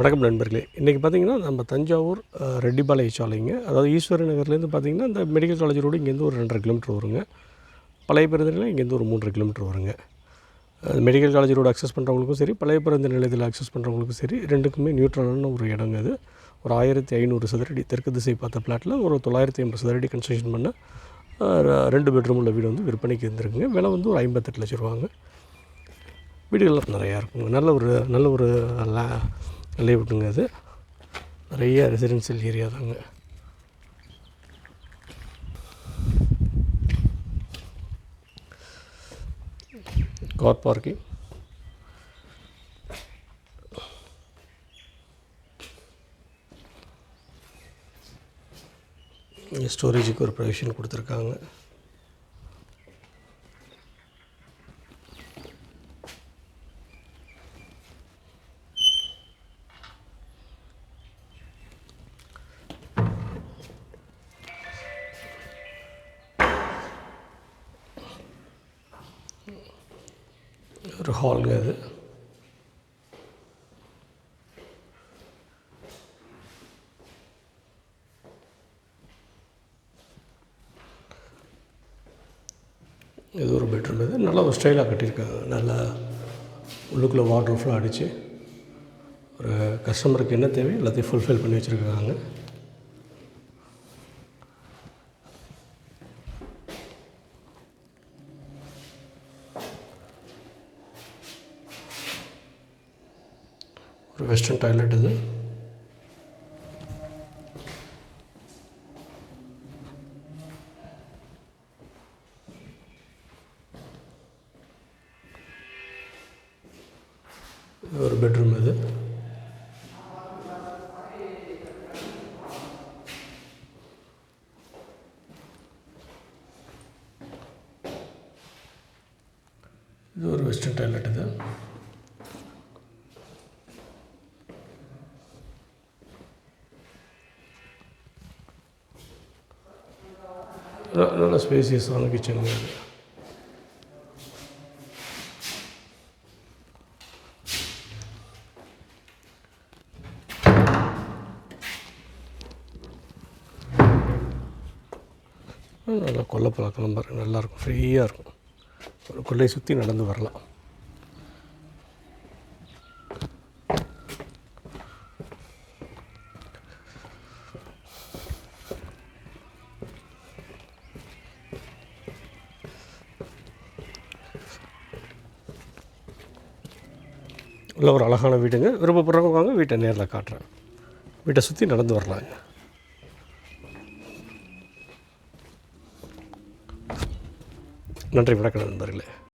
வணக்கம் நண்பர்களே. இன்றைக்கி பார்த்தீங்கன்னா நம்ம தஞ்சாவூர் ரெட்டிபாளைய சாலைங்க. அதாவது ஈஸ்வர நகர்லேருந்து பார்த்தீங்கன்னா இந்த மெடிக்கல் காலேஜ் ரோடு இங்கேருந்து ஒரு ரெண்டரை கிலோமீட்டர் வருங்க. பழைய பேருந்து நிலையம் இங்கேருந்து ஒரு மூன்றரை கிலோமீட்டர் வருங்க. மெடிக்கல் காலேஜ் ரோடு அக்சஸ் பண்ணுறவங்களுக்கும் சரி பழைய பேருந்து நிலையத்தில் அக்சஸ் பண்ணுறவங்களுக்கும் சரி ரெண்டுக்குமே நியூட்ரலான ஒரு இடங்க அது. ஒரு ஆயிரத்தி ஐநூறு சதுரடி தெற்கு திசை பார்த்த பிளாட்டில் ஒரு தொள்ளாயிரத்தி ஐம்பது சதுரடி கன்ஸ்ட்ரக்ஷன் பண்ண ரெண்டு பெட்ரூம் உள்ள வீடு வந்து விற்பனைக்கு இருந்திருக்குங்க விலை வந்து ஒரு ஐம்பத்தெட்டு லட்ச ரூபாங்க. வீடுகள்லாம் நிறையா இருக்குங்க. நல்ல ஒரு நல்ல ஒரு லே அது. நிறைய ரெசிடென்சியல் ஏரியா தாங்க. கார் பார்க்கிங் ஸ்டோரேஜுக்கு ஒரு ப்ரொவிஷன் கொடுத்துருக்காங்க. ஒரு ஹாலுங்க அது. இது ஒரு பெட்ரூம் இது. நல்லா ஒரு ஸ்டைலாக கட்டியிருக்காங்க. நல்லா உள்ளுக்குள்ளே வாட்டர் ஃபுல்லாக அடித்து ஒரு கஸ்டமருக்கு என்ன தேவையோ எல்லாத்தையும் ஃபுல்ஃபில் பண்ணி வச்சுருக்காங்க. வெஸ்டர்ன் டாய்லெட் இது. ஒரு பெட்ரூம் இது. இது ஒரு வெஸ்டர்ன் டாய்லெட் இது. நல்ல ஸ்பேசியஸான கிச்சன் அது நல்லா கொல்லை பழக்கம் பாருங்கள் நல்லாயிருக்கும் ஃப்ரீயாக இருக்கும். ஒரு கொல்லையை சுற்றி நடந்து வரலாம். நல்ல ஒரு அழகான வீடுங்க. விருப்பப்படுறவங்க வாங்க வீட்டை நேரில் காட்டுறேன். வீட்டை சுற்றி நடந்து வரலாங்க. நன்றி வணக்கம் நண்பர்களே.